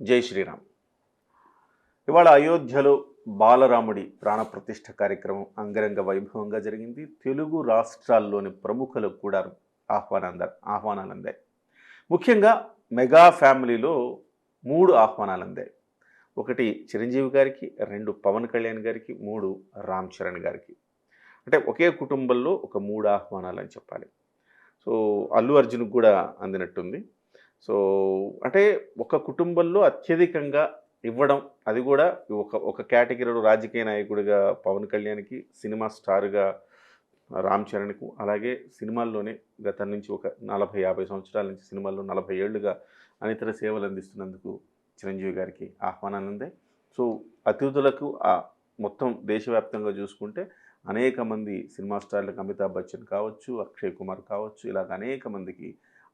జై శ్రీరామ్. ఇవాళ అయోధ్యలో బాలరాముడి ప్రాణప్రతిష్ఠ కార్యక్రమం అంగరంగ వైభవంగా జరిగింది. తెలుగు రాష్ట్రాల్లోని ప్రముఖులకు కూడా ఆహ్వానాంద ఆహ్వానాలు అందాయి ముఖ్యంగా మెగా ఫ్యామిలీలో మూడు ఆహ్వానాలు అందాయి ఒకటి చిరంజీవి గారికి రెండు పవన్ కళ్యాణ్ గారికి మూడు రామ్ చరణ్ గారికి. అంటే ఒకే కుటుంబంలో ఒక మూడు ఆహ్వానాలు అని చెప్పాలి. సో అల్లు అర్జున్కి కూడా అందినట్టుంది. సో అంటే ఒక కుటుంబంలో అత్యధికంగా ఇవ్వడం అది కూడా ఒక ఒక కేటగిరీలో రాజకీయ నాయకుడిగా పవన్ కళ్యాణ్కి సినిమా స్టార్గా రామ్ చరణ్కు అలాగే సినిమాల్లోనే గత నుంచి ఒక నలభై యాభై సంవత్సరాల నుంచి సినిమాల్లో నలభై ఏళ్ళుగా అనితర సేవలు అందిస్తున్నందుకు చిరంజీవి గారికి ఆహ్వానాలు సో అతిథులకు ఆ మొత్తం దేశవ్యాప్తంగా చూసుకుంటే అనేక మంది సినిమా స్టార్లకు అమితాబ్ బచ్చన్ కావచ్చు అక్షయ్ కుమార్ కావచ్చు ఇలాగ అనేక మందికి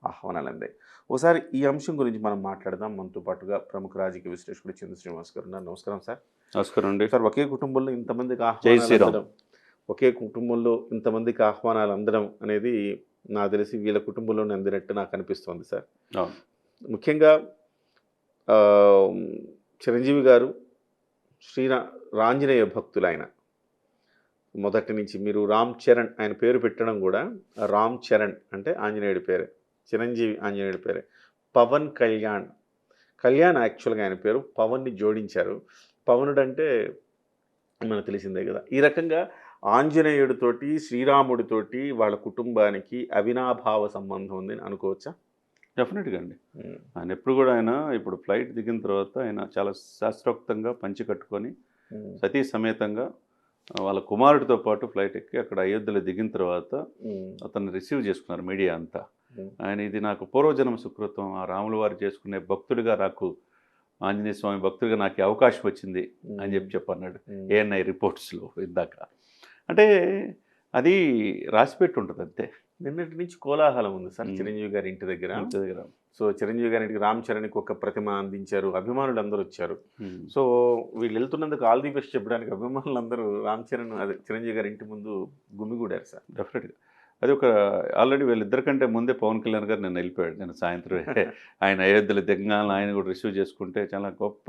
ఆహ్వానాలు అందాయి ఒకసారి ఈ అంశం గురించి మనం మాట్లాడదాం. మనతో పాటుగా ప్రముఖ రాజకీయ విశ్లేషకుడు చంద్ర శ్రీనివాస్ గారు ఉన్నారు. నమస్కారం సార్. నమస్కారం అండి. సార్ ఒకే కుటుంబంలో ఇంతమందికి. అందడం ఒకే కుటుంబంలో ఇంతమందికి ఆహ్వానాలు అందడం అనేది నాకు తెలిసి వీళ్ళ కుటుంబంలోనే అందినట్టు నాకు అనిపిస్తోంది సార్. ముఖ్యంగా చిరంజీవి గారు శ్రీరా రాంజనేయ భక్తులు ఆయన. మొదటి నుంచి మీరు రామ్ చరణ్ ఆయన పేరు పెట్టడం కూడా రామ్ చరణ్ అంటే ఆంజనేయుడి పేరే. చిరంజీవి ఆంజనేయుడి పేరే. పవన్ కళ్యాణ్. కళ్యాణ్ యాక్చువల్గా ఆయన పేరు. పవన్ని జోడించారు. పవనుడు అంటే మనకు తెలిసిందే కదా. ఈ రకంగా ఆంజనేయుడితోటి శ్రీరాముడితోటి వాళ్ళ కుటుంబానికి అవినాభావ సంబంధం ఉందని అనుకోవచ్చా? డెఫినెట్గా అండి. ఆయన ఎప్పుడు కూడా ఆయన ఇప్పుడు ఫ్లైట్ దిగిన తర్వాత ఆయన చాలా శాస్త్రోక్తంగా పంచి కట్టుకొని సతీ సమేతంగా వాళ్ళ కుమారుడితో పాటు ఫ్లైట్ ఎక్కి అక్కడ అయోధ్యలో దిగిన తర్వాత అతన్ని రిసీవ్ చేసుకున్నారు మీడియా అంతా. ఆయన ఇది నాకు పూర్వజన్మ సుకృతం. ఆ రాముల వారు చేసుకునే భక్తుడిగా నాకు ఆంజనేయ స్వామి భక్తుడిగా నాకు అవకాశం వచ్చింది అని చెప్పి చెప్పన్నాడు ఏఎన్ఐ రిపోర్ట్స్లో ఇందాక. అంటే అది రాసిపెట్టి ఉంటుంది అంతే. నిన్నటి నుంచి కోలాహలం ఉంది సార్. చిరంజీవి గారి ఇంటి దగ్గర. ఇంటి దగ్గర. సో చిరంజీవి గారి ఇంటికి రామ్ చరణ్కి ఒక ప్రతిమ అందించారు అభిమానులు అందరూ వచ్చారు. సో వీళ్ళు వెళ్తున్నందుకు ఆల్ ది బెస్ట్ చెప్పడానికి అభిమానులు అందరూ రామ్ చరణ్ అదే చిరంజీవి గారి ఇంటి ముందు గుమిగూడారు సార్. డెఫినెట్గా. అది ఒక ఆల్రెడీ వీళ్ళిద్దరికంటే ముందే పవన్ కళ్యాణ్ గారు నేను వెళ్ళిపోయాడు. నేను సాయంత్రం ఆయన అయోధ్యలో దిగ్గాలను ఆయన కూడా రిసీవ్ చేసుకుంటే చాలా గొప్ప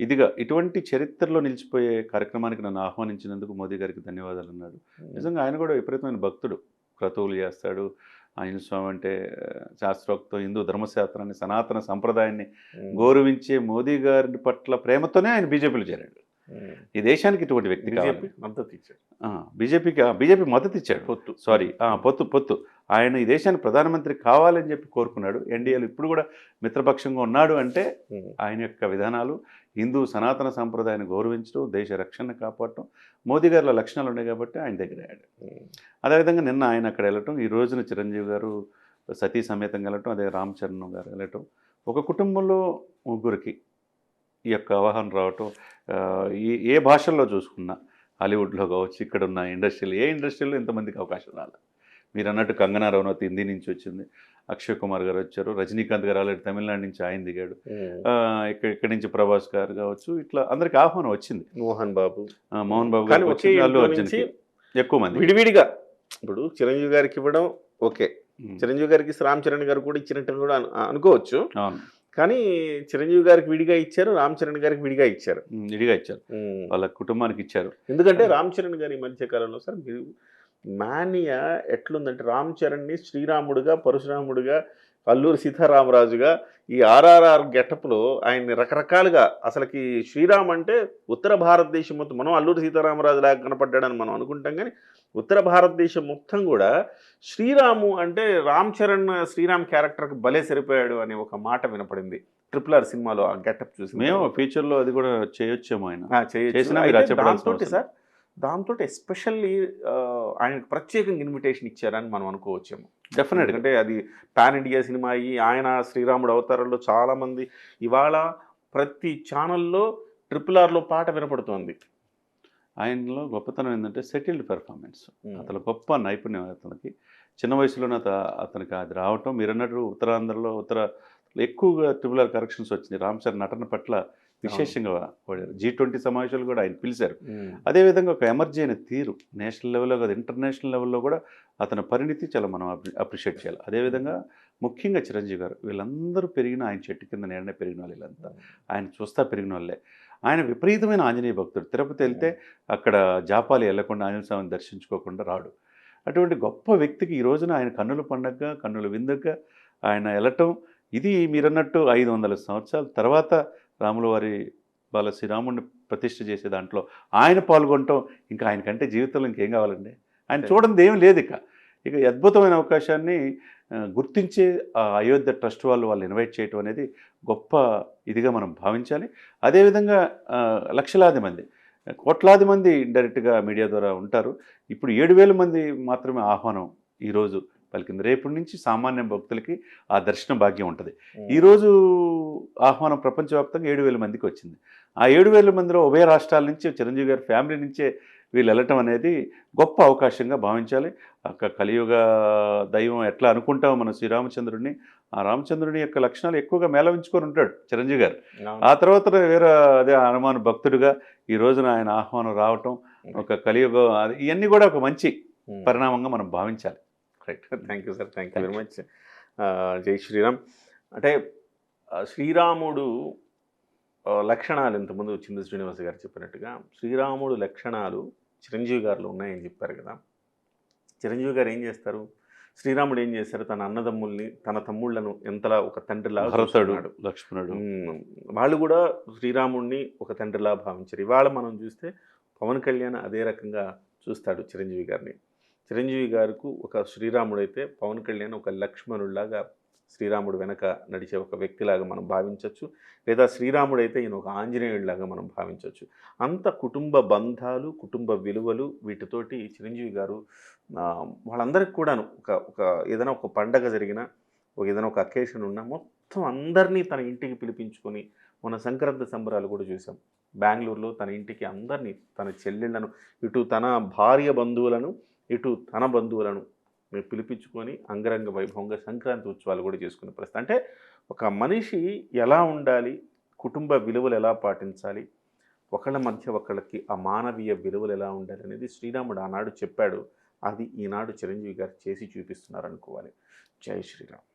ఇదిగా ఇటువంటి చరిత్రలో నిలిచిపోయే కార్యక్రమానికి నన్ను ఆహ్వానించినందుకు మోదీ గారికి ధన్యవాదాలు అన్నాడు నిజంగా ఆయన కూడా విపరీతమైన భక్తుడు. క్రతువులు చేస్తాడు. ఆంజనేయ స్వామి అంటే శాస్త్రోక్తం హిందూ ధర్మశాస్త్రాన్ని సనాతన సంప్రదాయాన్ని. గౌరవించే మోదీ గారి పట్ల ప్రేమతోనే ఆయన బీజేపీలో చేరాడు. ఈ దేశానికి ఇటువంటి వ్యక్తి కావాలి. మద్దతు ఇచ్చారు ఆ, బీజేపీకి బీజేపీ మద్దతు ఇచ్చాడు. పొత్తు. సారీ ఆ, పొత్తు పొత్తు. ఆయన ఈ దేశానికి ప్రధానమంత్రి కావాలని చెప్పి కోరుకున్నాడు. ఎన్డీఏలో ఇప్పుడు కూడా మిత్రపక్షంగా ఉన్నాడు అంటే. ఆయన యొక్క విధానాలు హిందూ సనాతన సాంప్రదాయాన్ని గౌరవించడం దేశ రక్షణ కాపాడటం మోదీ గారిలో లక్షణాలు ఉన్నాయి కాబట్టి ఆయన దగ్గర అయ్యాడు. అదేవిధంగా నిన్న ఆయన అక్కడ వెళ్ళటం ఈ రోజున చిరంజీవి గారు సతీ సమేతంగా వెళ్ళటం అదే రామ్ చరణ్ గారు వెళ్ళటం ఒక కుటుంబంలో ముగ్గురికి ఈ యొక్క అవగాహన రావటం ఏ భాషల్లో చూసుకున్నా హాలీవుడ్లో కావచ్చు ఇక్కడ ఉన్న ఇండస్ట్రీలో ఏ ఇండస్ట్రీలో ఇంతమందికి అవకాశం రాలి. మీరు అన్నట్టు కంగనా రనౌత్ హిందీ నుంచి వచ్చింది అక్షయ్ కుమార్ గారు వచ్చారు రజనీకాంత్ గారు ఆల్రెడీ తమిళనాడు నుంచి ఆయన దిగాడు. ఇక్కడ ఇక్కడి నుంచి ప్రభాస్ గారు కావచ్చు ఇట్లా అందరికి ఆహ్వానం వచ్చింది. మోహన్ బాబు. మోహన్ బాబు గారు అల్లు ఎక్కువ మంది. విడివిడిగా ఇప్పుడు చిరంజీవి గారికి ఇవ్వడం ఓకే. చిరంజీవి గారికి రామ్ చరణ్ గారు కూడా ఇచ్చినట్టు కూడా అను- అనుకోవచ్చు. అవును. కానీ చిరంజీవి గారికి విడిగా ఇచ్చారు రామ్ చరణ్ గారికి విడిగా ఇచ్చారు. ఇదిగా ఇచ్చారు. వాళ్ళ కుటుంబానికి ఇచ్చారు. ఎందుకంటే రామ్ చరణ్ గారి ఈ మధ్య కాలంలో సార్ మానియా ఎట్లుందంటే రామ్ చరణ్ని శ్రీరాముడుగా పరశురాముడుగా అల్లూరి సీతారామరాజుగా ఈ ఆర్ఆర్ఆర్ గెటప్లో ఆయన్ని రకరకాలుగా అసలుకి శ్రీరామ్ అంటే ఉత్తర భారతదేశం మొత్తం మనం అల్లూరి సీతారామరాజు లాగా కనపడ్డాడని మనం అనుకుంటాం కానీ ఉత్తర భారతదేశం మొత్తం కూడా శ్రీరాము అంటే రామ్ చరణ్ శ్రీరామ్ క్యారెక్టర్కి భలే సరిపోయాడు అనే ఒక మాట వినపడింది. ట్రిపుల్ ఆర్ సినిమాలో ఆ గెటప్ చూసి మేము ఫ్యూచర్లో అది కూడా చేయొచ్చేమో ఆయన. చేయొచ్చు. అవసరం సార్ దాంతో ఎస్పెషల్లీ ఆయనకు ప్రత్యేకంగా ఇన్విటేషన్ ఇచ్చారని మనం అనుకోవచ్చేమో. డెఫినెట్గా ఎందుకంటే అది పాన్ ఇండియా సినిమా అయ్యి ఆయన శ్రీరాముడు అవతారంలో చాలా మంది ఇవాళ ప్రతి ఛానల్లో ట్రిపుల్ ఆర్లో పాట వినపడుతోంది. ఆయనలో గొప్పతనం ఏంటంటే సెటిల్డ్ పెర్ఫార్మెన్స్ అతను గొప్ప నైపుణ్యం అతనికి. చిన్న వయసులోనే అత అతనికి అది రావటం. మీరు అన్నట్టు ఉత్తరాంధ్రలో ఉత్తర ఎక్కువగా ట్రిపుల్ ఆర్ కరెక్షన్స్ వచ్చింది. రామ్ చరణ్ నటన పట్ల విశేషంగా వాడారు జీ ట్వంటీ సమావేశాలు కూడా ఆయన పిలిచారు. అదేవిధంగా ఒక ఎమర్జీ అయిన తీరు నేషనల్ లెవెల్లో కాదు ఇంటర్నేషనల్ లెవెల్లో కూడా అతని పరిణితి చాలా మనం అప్రిషియేట్ చేయాలి. అదేవిధంగా ముఖ్యంగా చిరంజీవి గారు వీళ్ళందరూ పెరిగిన ఆయన చెట్టు కింద నీడనే పెరిగిన వాళ్ళు వీళ్ళంతా. ఆయన చూస్తా పెరిగిన వాళ్ళే. ఆయన విపరీతమైన ఆంజనేయ భక్తుడు. తిరుపతి వెళ్తే అక్కడ జాపాలి వెళ్ళకుండా ఆంజనేయ స్వామిని దర్శించుకోకుండా రాడు. అటువంటి గొప్ప వ్యక్తికి ఈ రోజున ఆయన కన్నుల పండగ కన్నుల విందుగా ఆయన వెళ్ళటం ఇది మీరన్నట్టు ఐదు వందల సంవత్సరాల తర్వాత రాముల వారి వాళ్ళ శ్రీరాముడిని ప్రతిష్ఠ చేసే దాంట్లో ఆయన పాల్గొనటం ఇంకా ఆయనకంటే జీవితంలో ఇంకేం కావాలండి? ఆయన చూడండి ఏం లేదు ఇక. ఇక అద్భుతమైన అవకాశాన్ని గుర్తించే ఆ అయోధ్య ట్రస్ట్ వాళ్ళు వాళ్ళు ఇన్వైట్ చేయటం అనేది గొప్ప ఇదిగా మనం భావించాలి. అదేవిధంగా లక్షలాది మంది కోట్లాది మంది డైరెక్ట్గా మీడియా ద్వారా ఉంటారు. ఇప్పుడు ఏడు వేల మంది మాత్రమే ఆహ్వానం ఈరోజు పలికింది. రేపటి నుంచి సామాన్య భక్తులకి ఆ దర్శన భాగ్యం ఉంటుంది. ఈరోజు ఆహ్వానం ప్రపంచవ్యాప్తంగా ఏడు వేల మందికి వచ్చింది. ఆ ఏడు వేల మందిలో ఉభయ రాష్ట్రాల నుంచి చిరంజీవి గారి ఫ్యామిలీ నుంచే వీళ్ళు వెళ్ళటం అనేది గొప్ప అవకాశంగా భావించాలి. అక్క కలియుగ దైవం ఎట్లా అనుకుంటామో మన శ్రీరామచంద్రుడిని ఆ రామచంద్రుని యొక్క లక్షణాలు ఎక్కువగా మేళవించుకొని ఉంటాడు చిరంజీవి గారు. ఆ తర్వాత వేరే అదే హనుమాన్ భక్తుడిగా ఈ రోజున ఆయన ఆహ్వానం రావటం ఒక కలియుగ ఇవన్నీ కూడా ఒక మంచి పరిణామంగా మనం భావించాలి. Right thank you sir thank you very much జై శ్రీరామ్ అంటే శ్రీరాముడు లక్షణాలు ఇంతకుముందు చిందు శ్రీనివాస గారు చెప్పినట్టుగా శ్రీరాముడు లక్షణాలు చిరంజీవి గారిలో ఉన్నాయని చెప్పారు కదా. చిరంజీవి గారు ఏం చేస్తారు? శ్రీరాముడు ఏం చేశారు? తన అన్నదమ్ముల్ని తన తమ్ముళ్ళను ఎంతలా ఒక తండ్రిలా భరతుడు. లక్ష్మణుడు. వాళ్ళు కూడా శ్రీరాముడిని ఒక తండ్రిలా భావించారు. ఇవాళ మనం చూస్తే పవన్ కళ్యాణ్ అదే రకంగా చూస్తాడు చిరంజీవి గారిని. చిరంజీవి గారికి ఒక శ్రీరాముడు అయితే పవన్ కళ్యాణ్ ఒక లక్ష్మణుడిలాగా శ్రీరాముడు వెనక నడిచే ఒక వ్యక్తిలాగా మనం భావించవచ్చు లేదా శ్రీరాముడు అయితే ఈయన ఒక ఆంజనేయుడిలాగా మనం భావించవచ్చు అంత కుటుంబ బంధాలు కుటుంబ విలువలు వీటితోటి చిరంజీవి గారు వాళ్ళందరికీ కూడాను ఒక ఒక ఏదైనా ఒక పండగ జరిగినా ఒక ఏదైనా ఒక అకేషన్ ఉన్నా మొత్తం అందరినీ తన ఇంటికి పిలిపించుకొని మన సంక్రాంతి సంబరాలు కూడా చూసాం. బెంగళూరులో తన ఇంటికి అందరినీ తన చెల్లెళ్ళను ఇటు తన భార్య బంధువులను ఇటు తన బంధువులను మేము పిలిపించుకొని అంగరంగ వైభవంగా సంక్రాంతి ఉత్సవాలు కూడా చేసుకునే పరిస్థితి. అంటే ఒక మనిషి ఎలా ఉండాలి? కుటుంబ విలువలు ఎలా పాటించాలి? ఒకళ్ళ మధ్య ఒకళ్ళకి ఆ మానవీయ విలువలు ఎలా ఉండాలి అనేది శ్రీరాముడు ఆనాడు చెప్పాడు. అది ఈనాడు చిరంజీవి గారు చేసి చూపిస్తున్నారు అనుకోవాలి. జై శ్రీరామ్.